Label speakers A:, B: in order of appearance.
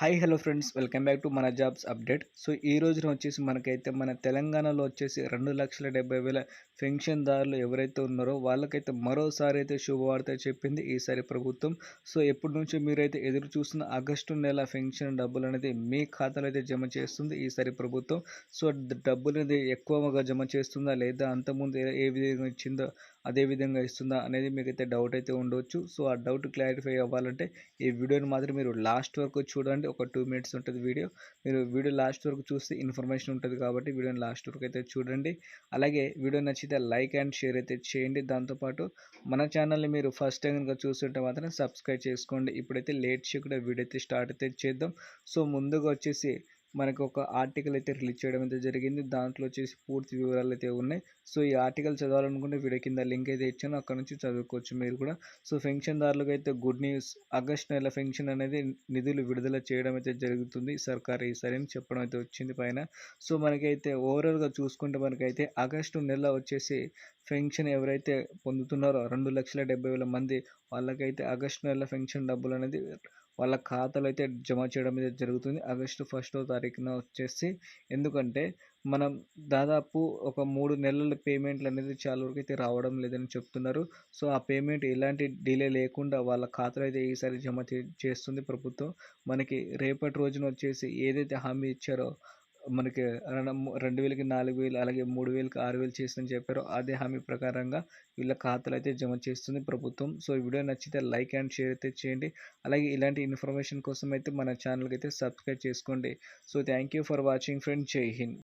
A: Hi hello friends. Welcome back to మన jobs update. So ఈ రోజున వచ్చేసి మనకైతే మన తెలంగాణలో వచ్చేసి రెండు లక్షల డెబ్బై వేల పెన్షన్దారులు ఎవరైతే ఉన్నారో వాళ్ళకైతే మరోసారి అయితే శుభవార్త చెప్పింది ఈసారి ప్రభుత్వం. సో ఎప్పటి నుంచో మీరైతే ఎదురు చూస్తున్న ఆగస్టు నెల పెన్షన్ డబ్బులు అనేది మీ ఖాతాలో అయితే జమ చేస్తుంది ఈసారి ప్రభుత్వం. సో డబ్బులు అనేది ఎక్కువగా జమ చేస్తుందా లేదా అంతకుముందు ఏ- ఏ విధంగా ఇచ్చిందో అదే విధంగా ఇస్తుందా అనేది మీకైతే డౌట్ అయితే ఉండవచ్చు సో ఆ డౌట్ క్లారిఫై అవ్వాలంటే ఈ వీడియోని మాత్రం మీరు లాస్ట్ వరకు చూడండి. ఒక టూ మినిట్స్ ఉంటుంది వీడియో. మీరు వీడియో లాస్ట్ వరకు చూస్తే ఇన్ఫర్మేషన్ ఉంటుంది కాబట్టి వీడియోని లాస్ట్ వరకు అయితే చూడండి. అలాగే వీడియో నచ్చితే లైక్ అండ్ షేర్ అయితే చేయండి. దాంతోపాటు మన ఛానల్ని మీరు ఫస్ట్ టైం కనుక చూస్తుంటే మాత్రం సబ్స్క్రైబ్ చేసుకోండి. ఇప్పుడైతే లేట్ చేయకుండా వీడియో అయితే స్టార్ట్ అయితే చేద్దాం. సో ముందుగా వచ్చేసి మనకు ఒక ఆర్టికల్ అయితే రిలీజ్ చేయడం అయితే జరిగింది. దాంట్లో వచ్చేసి పూర్తి వివరాలు అయితే ఉన్నాయి. సో ఈ ఆర్టికల్ చదవాలనుకుంటే వీడియో కింద లింక్ అయితే ఇచ్చాను. అక్కడ నుంచి చదువుకోవచ్చు మీరు కూడా. సో పెన్షన్దారులకు అయితే గుడ్ న్యూస్ ఆగస్ట్ నెల పెన్షన్ అనేది నిధులు విడుదల చేయడం అయితే జరుగుతుంది. సర్కార్ ఈసారి అని చెప్పడం అయితే వచ్చింది పైన. సో మనకైతే ఓవరాల్గా చూసుకుంటే మనకైతే ఆగస్టు నెల వచ్చేసి పెన్షన్ ఎవరైతే పొందుతున్నారో రెండు లక్షల డెబ్బై వేల మంది వాళ్ళకైతే ఆగస్టు నెల పెన్షన్ డబ్బులు అనేది వాళ్ళ ఖాతాలో అయితే జమ చేయడం అయితే జరుగుతుంది. ఆగస్టు ఫస్టో తారీఖున వచ్చేసి ఎందుకంటే మనం దాదాపు ఒక మూడు నెలల పేమెంట్లు అనేది చాలా వరకు అయితే రావడం లేదని చెప్తున్నారు. సో ఆ పేమెంట్ ఎలాంటి డిలే లేకుండా వాళ్ళ ఖాతాలో అయితే ఈసారి జమ చే- చేస్తుంది ప్రభుత్వం. మనకి రేపటి రోజున వచ్చేసి ఏదైతే హామీ ఇచ్చారో మనకి రెండు వేలకి నాలుగు వేలు అలాగే మూడు వేలకి ఆరు వేలు చేస్తుందని చెప్పారు. అదే హామీ ప్రకారంగా వీళ్ళ ఖాతాలు అయితే జమ చేస్తుంది ప్రభుత్వం. సో ఈ వీడియో నచ్చితే లైక్ అండ్ షేర్ అయితే చేయండి. అలాగే ఇలాంటి ఇన్ఫర్మేషన్ కోసం అయితే మన ఛానల్కి అయితే సబ్స్క్రైబ్ చేసుకోండి. So thank you for watching friend. జై హింద్.